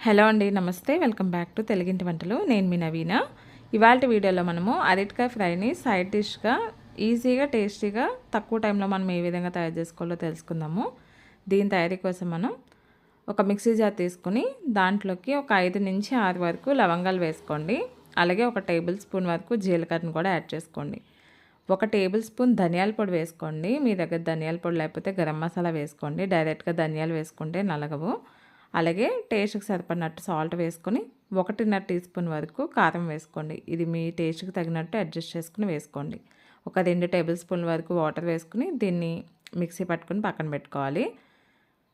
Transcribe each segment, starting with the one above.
Hello అండి నమస్తే. Welcome back to తెలుగింటి వంటలు. నేను మీ నవీన. ఇవాళ వీడియోలో మనము అరటికాయ ఫ్రైని సైడ్ డిష్గా ఈజీగా టేస్టీగా తక్కువ టైంలో మనం ఏ విధంగా తయారు చేసుకోవాలో తెలుసుకుందాము. దీని తయారీ కోసం మనం ఒక మిక్సీ జార్ తీసుకుని దాంట్లోకి ఒక ఐదు నుంచి ఆరు వరకు లవంగాలు వేసుకోండి. అలాగే ఒక టేబుల్ స్పూన్ వరకు జీలకర్రను కూడా యాడ్ చేసుకోండి. ఒక టేబుల్ స్పూన్ ధనియాల పొడి వేసుకోండి. మీ దగ్గర ధనియాల పొడి లేకపోతే గరం మసాలా వేసుకోండి. డైరెక్ట్గా ధనియాలు వేసుకుంటే నలగవు. అలాగే టేస్ట్కి సరిపడినట్టు సాల్ట్ వేసుకొని ఒకటిన్నర టీ స్పూన్ వరకు కారం వేసుకోండి. ఇది మీ టేస్ట్కి తగినట్టు అడ్జస్ట్ చేసుకుని వేసుకోండి. ఒక రెండు టేబుల్ స్పూన్ వరకు వాటర్ వేసుకుని దీన్ని మిక్సీ పట్టుకుని పక్కన పెట్టుకోవాలి.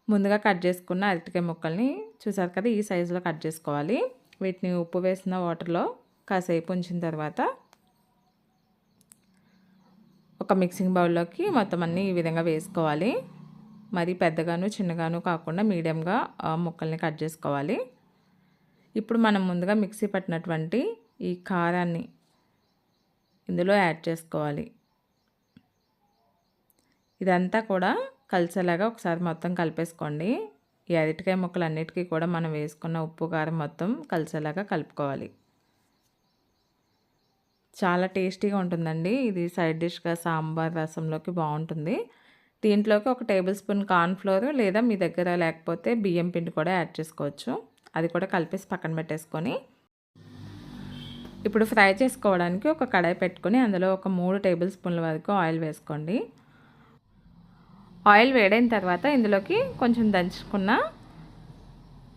ముందుగా కట్ చేసుకున్న అరటికాయ ముక్కల్ని చూసారు కదా ఈ సైజులో కట్ చేసుకోవాలి. వీటిని ఉప్పు వేసిన వాటర్లో కాసేపు ఉంచిన తర్వాత ఒక మిక్సింగ్ బౌల్లోకి మొత్తం అన్నీ ఈ విధంగా వేసుకోవాలి. మరి పెద్దగాను చిన్నగాను కాకుండా మీడియంగా ముక్కల్ని కట్ చేసుకోవాలి. ఇప్పుడు మనం ముందుగా మిక్సీ పట్టినటువంటి ఈ కారాన్ని ఇందులో యాడ్ చేసుకోవాలి. ఇదంతా కూడా కలిసేలాగా ఒకసారి మొత్తం కలిపేసుకోండి. ఈ అరటికాయ ముక్కలు అన్నిటికీ కూడా మనం వేసుకున్న ఉప్పు కారం మొత్తం కలిసేలాగా కలుపుకోవాలి. చాలా టేస్టీగా ఉంటుందండి. ఇది సైడ్ డిష్గా సాంబార్ రసంలోకి బాగుంటుంది. దీంట్లోకి ఒక టేబుల్ స్పూన్ కార్న్ఫ్లోర్ లేదా మీ దగ్గర లేకపోతే బియ్యం పిండి కూడా యాడ్ చేసుకోవచ్చు. అది కూడా కలిపేసి పక్కన పెట్టేసుకొని. ఇప్పుడు ఫ్రై చేసుకోవడానికి ఒక కడాయి పెట్టుకొని అందులో ఒక మూడు టేబుల్ స్పూన్ల వరకు ఆయిల్ వేసుకోండి. ఆయిల్ వేడైన తర్వాత ఇందులోకి కొంచెం దంచుకున్న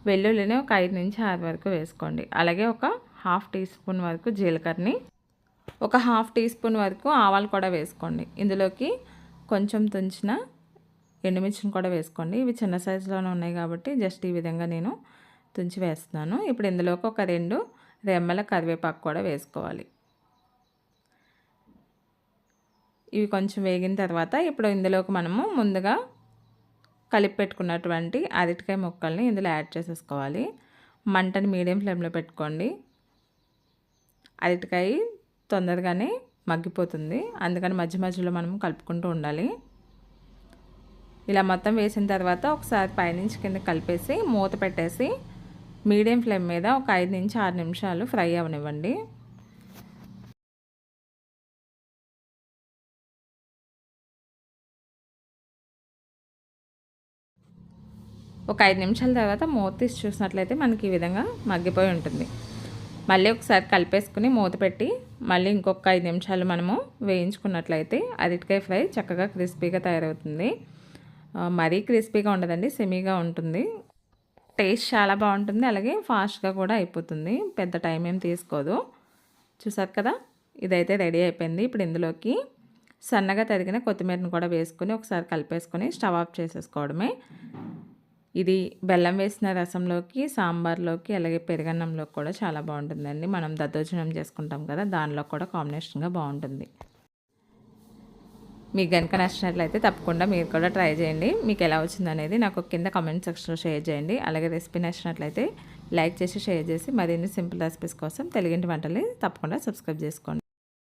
వెల్లుల్లిని ఒక ఐదు నుంచి ఆరు వరకు వేసుకోండి. అలాగే ఒక హాఫ్ టీ స్పూన్ వరకు జీలకర్రని ఒక హాఫ్ టీ స్పూన్ వరకు ఆవాలు కూడా వేసుకోండి. ఇందులోకి కొంచెం తుంచిన ఎండుమిర్చిని కూడా వేసుకోండి. ఇవి చిన్న సైజులోనే ఉన్నాయి కాబట్టి జస్ట్ ఈ విధంగా నేను తుంచి వేస్తున్నాను. ఇప్పుడు ఇందులోకి ఒక రెండు రెమ్మల కరివేపాకు కూడా వేసుకోవాలి. ఇవి కొంచెం వేగిన తర్వాత ఇప్పుడు ఇందులోకి మనము ముందుగా కలిపి పెట్టుకున్నటువంటి అరటికాయ ముక్కల్ని ఇందులో యాడ్ చేసేసుకోవాలి. మంటని మీడియం ఫ్లేమ్లో పెట్టుకోండి. అరటికాయ తొందరగానే మగ్గిపోతుంది. అందుకని మధ్య మధ్యలో మనం కలుపుకుంటూ ఉండాలి. ఇలా మొత్తం వేసిన తర్వాత ఒకసారి పైనుంచి కింద కలిపేసి మూత పెట్టేసి మీడియం ఫ్లేమ్ మీద ఒక ఐదు నుంచి ఆరు నిమిషాలు ఫ్రై అవనివ్వండి. ఒక ఐదు నిమిషాల తర్వాత మూత తీసి చూసినట్లయితే మనకి ఈ విధంగా మగ్గిపోయి ఉంటుంది. మళ్ళీ ఒకసారి కలిపేసుకుని మూత పెట్టి మళ్ళీ ఇంకొక ఐదు నిమిషాలు మనము వేయించుకున్నట్లయితే అరటికాయ ఫ్రై చక్కగా క్రిస్పీగా తయారవుతుంది. మరీ క్రిస్పీగా ఉండదండి సెమీగా ఉంటుంది. టేస్ట్ చాలా బాగుంటుంది అలాగే ఫాస్ట్గా కూడా అయిపోతుంది. పెద్ద టైం ఏం తీసుకోదు. చూసారు కదా? ఇదైతే రెడీ అయిపోయింది. ఇప్పుడు ఇందులోకి సన్నగా తరిగిన కొత్తిమీరను కూడా వేసుకొని ఒకసారి కలిపేసుకొని స్టవ్ ఆఫ్ చేసేసుకోవడమే. ఇది బెల్లం వేసిన రసంలోకి సాంబార్లోకి అలాగే పెరుగన్నంలోకి కూడా చాలా బాగుంటుందండి. మనం దద్దోజనం చేసుకుంటాం కదా దానిలో కూడా కాంబినేషన్గా బాగుంటుంది. మీకు కనుక నచ్చినట్లయితే తప్పకుండా మీరు కూడా ట్రై చేయండి. మీకు ఎలా వచ్చింది అనేది నాకు కింద కామెంట్ సెక్షన్లో షేర్ చేయండి. అలాగే రెసిపీ నచ్చినట్లయితే లైక్ చేసి షేర్ చేసి మరిన్ని సింపుల్ రెసిపీస్ కోసం తెలుగింటి వంటలు తప్పకుండా సబ్స్క్రైబ్ చేసుకోండి.